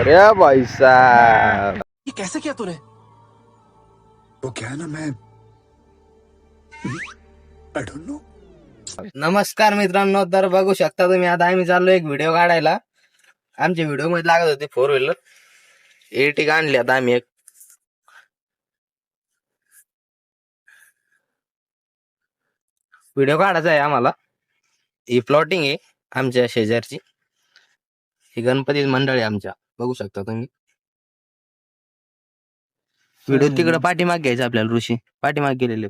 अरे भाई साहब। ये कैसे किया तूने? वो क्या है ना मैं आई डोंट नो नमस्कार मित्रांनो तर बघू शकता तुम्ही आता आम्ही चाललो एक व्हिडिओ काढायला. आमच्या व्हिडिओमध्ये लागत होती फोर व्हीलर एर्टिगा आणली आता आम्ही एक. व्हिडिओ काढायचा आहे आम्हाला. ही प्लॉटिंग आहे. आमच्या शेजारची. ही गणपती मंडळ आहे आमच्या. बघू शकता तुम्ही. व्हिडिओ तिकडे पाठीमाग घ्यायचा आपल्याला ऋषी. पाठीमाग गेलेले.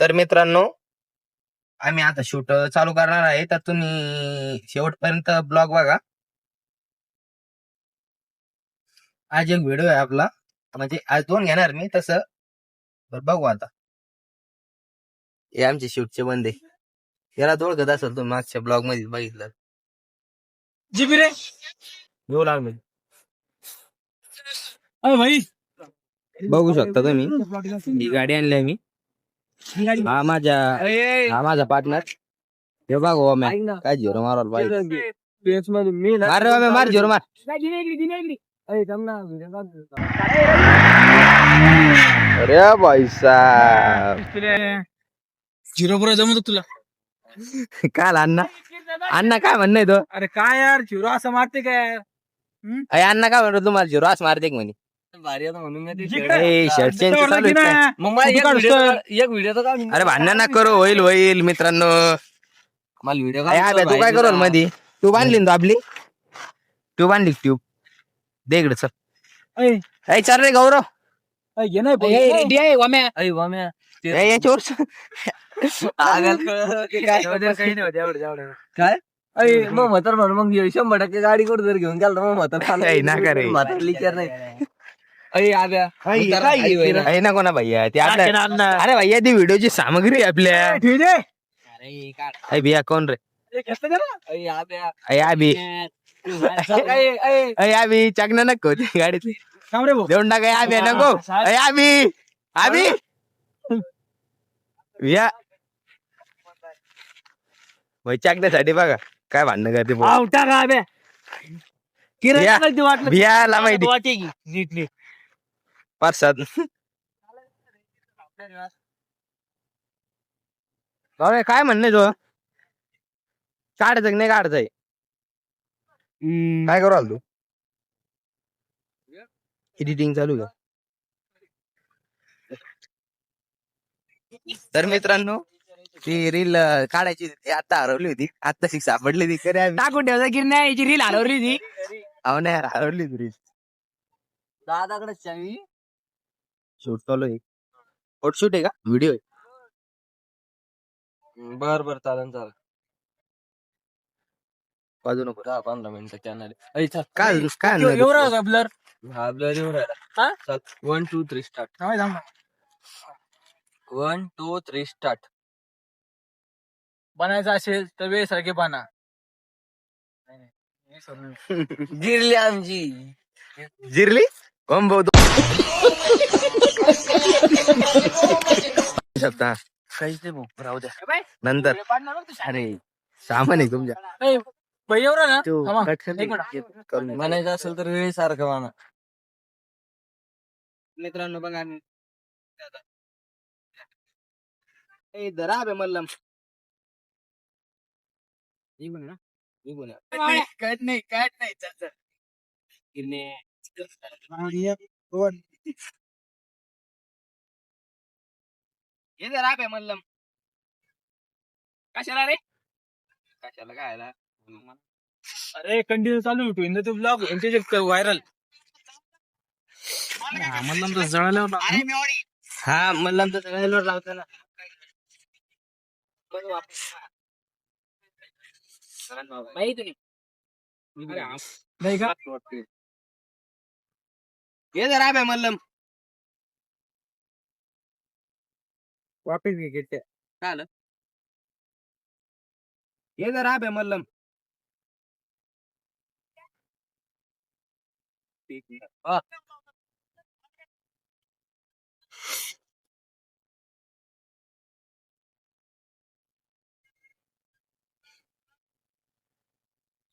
तर मित्रांनो आम्ही आता शूट चालू करणार आहे. तर तुम्ही शेवटपर्यंत ब्लॉग बघा. आज एक व्हिडिओ आहे आपला. म्हणजे आज दोन घेणार मी तसं. बरं बघू आता. हे आमचे शूटचे बंदे. याला तो ओळखत असेल तुम्ही मागच्या ब्लॉगमध्ये बघितलं. जी रे. घेऊ लागलो. अरे भाई. बघू शकता तुम्ही. ही गाडी आणली आहे मी हा माझ्या हा माझा पार्टनर हे बघ हो मॅ काय झिरो मारल पाहिजे. मी मार रे बाबा, मार झिरो मार. अरे भाई साहब. झिरो बरोबर जमतो तुला? काय अण्णा अण्णा काय म्हणणं तो? अरे काय यार झिरो असं मारते काय? अरे अण्णा काय म्हणतो तुम्हाला झिरो असं मारते म्हणे? ए, shirt change चालू आहे. काय? एक व्हिडिओ तर काढ अरे भांडण ना करू होईल होईल मित्रांनो. मला व्हिडिओ अरे अबे, तू काय करू मध्ये ट्यूब आणली ना तू आपली? ट्यूब आणली ट्यूब? दे इकडे चल. ए चल रे गौरव. घे नाही रेडी आहे वाम्या. याच्यावर. काय मग म्हातार म्हणून मग शंभर टक्के गाडी कुठं जर घेऊन गेला मग म्हातार नाही. आहे ना कोणा भैया ते आपल्या अरे भैया ती व्हिडिओची सामग्री आहे आपल्या. भैया कोण रे? अय आबी. चाकणं नको ते गाडीतली. देऊन टाका आबी नको. अय आबी. भाई चाकण्यासाठी बघा काय भांडणं करते पोरं. बिया- बियाला माहिती. नीट नीट परसाद बाबा काय म्हणणं तो? काढायचं की नाही काढायचंय काय करू आला तू? एडिटिंग चालू का? तर मित्रांनो ती रील काढायची ती आता हरवली होती आता शिक सापडली ती खरी आम्ही टाकून ठेवायचा गिरण्या याची रील हलवली ती अहो नाही यार, हरवली ती रील दादाकडे चावी शूट चालू आहे फोटोशूट आहे का व्हिडिओ आहे बर बर चालन चालेल बाजू नको दहा पंधरा मिनिटं कॅनल काय काय आणलं तू? एवढा ब्लर हा ब्लर राहिला one two three start one two three start. बनायचं असेल तर वेळसारखे बना. गिरली आमची. जिरली? शकता काहीच नाही भाऊ राहू द्या. नंतर. अरे सामान आहे तुमच्या. एवढा ना? थांबा. एक. मिनिट. बनायचं असेल तर वेळेसारखं बना मित्रांनो बघा धरा बे मल्लम. निघून ना निघून कट नाही कट नाही चल चल. हे धरा बे मल्लम. कशाला रे? कशाला काय आला? अरे कंटिन्यू चालू ठेवून तू ब्लॉग व्हायरल. म्हणलं तर जळाल्यावर हा मल्लम तर सगळ्यावर लावतो ना. आपण. नाही नाही का? हे जरा बे मल्लम. वापिस घे गेट काय आलं हे जरा बे मल्लम.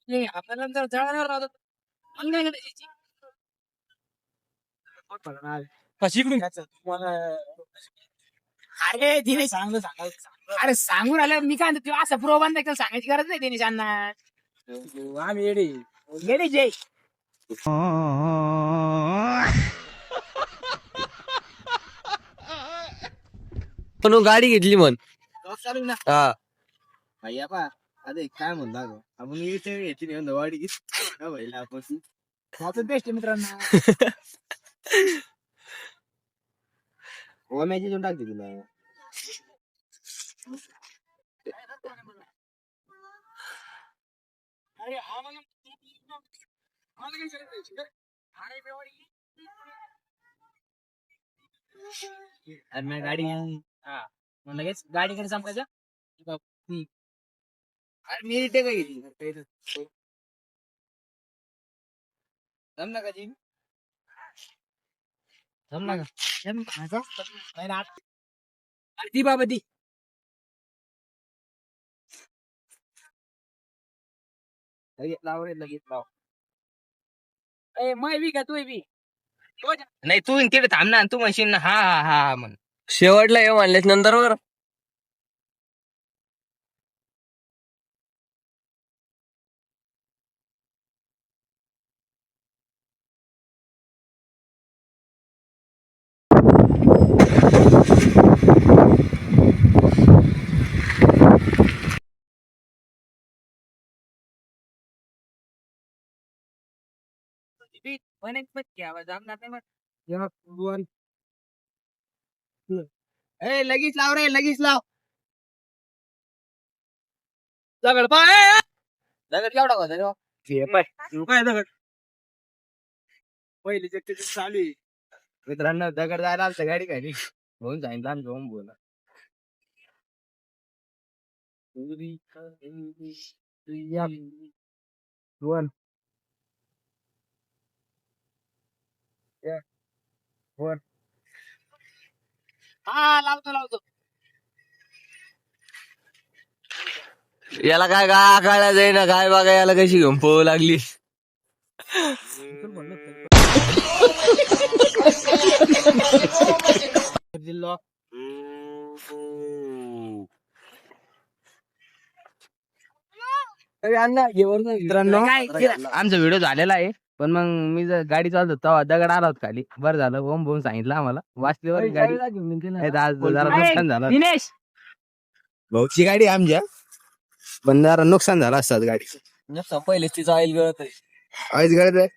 हे आपल्याला जर जळाल्यावर राहतात. अरे दिनेश चांगलं सांगायचं. अरे सांगून आलं मी काय म्हणतो, असं प्रोबंध केलं सांगायची गरज नाही दिनेशांना आम्ही येडे. गेले जय पण गाडी घेतली म्हण. चालू ना? हा. भैया पा अरे काय म्हणला गं? आपण इथे याची नेऊन वाडी का भैला आपण त्याचं बेस्ट मित्रांनो ओम्याची देऊन टाकते तुला अरे हा मला मला काय करायचं? अरे बेवाडी. अरे मी गाडी हा मग लगेच गाडीकडे संपायचं मी इथे काय घेतली जमला का जी का? जम? नाही ना, अरे ती बाबा ती. लगेच लाव रे लगेच लाव. ए मै बी का तू बी. नाही तू तिथे थांब ना तू म्हणशील ना हा हा हा हा म्हण शेवटला हे म्हणलेच नंतर वर म्हणायचं पण घ्यावा जमणार नाही मग. ए लगेच लाव रे लगेच लाव. दगड पाय दगड केवढा होता रे हो? काय दगड. पहिली जग चालू आहे. मित्रांनो दगड जायला आलता गाडी खाली. म्हणून सांगितलं आमच्या ओम बोला. वन हा लावतो लावतो. याला काय काय आकाळा जाईना काय बघा याला कशी घेऊन पळू लागली. दिलो मित्रांनो आमचा व्हिडिओ झालेला आहे. पण मग मी जर गाडी चालतो तेव्हा दगड आला होता खाली. बरं झालं ओम बोम सांगितलं आम्हाला. वाचली गाडी नाही तर आज जरा नुकसान झालं. दिनेश! भाऊची गाडी आमच्या. पण जरा नुकसान झालं असतात गाडी. पहिले तिचं ऑइल गळत ऑइल गळत आहे.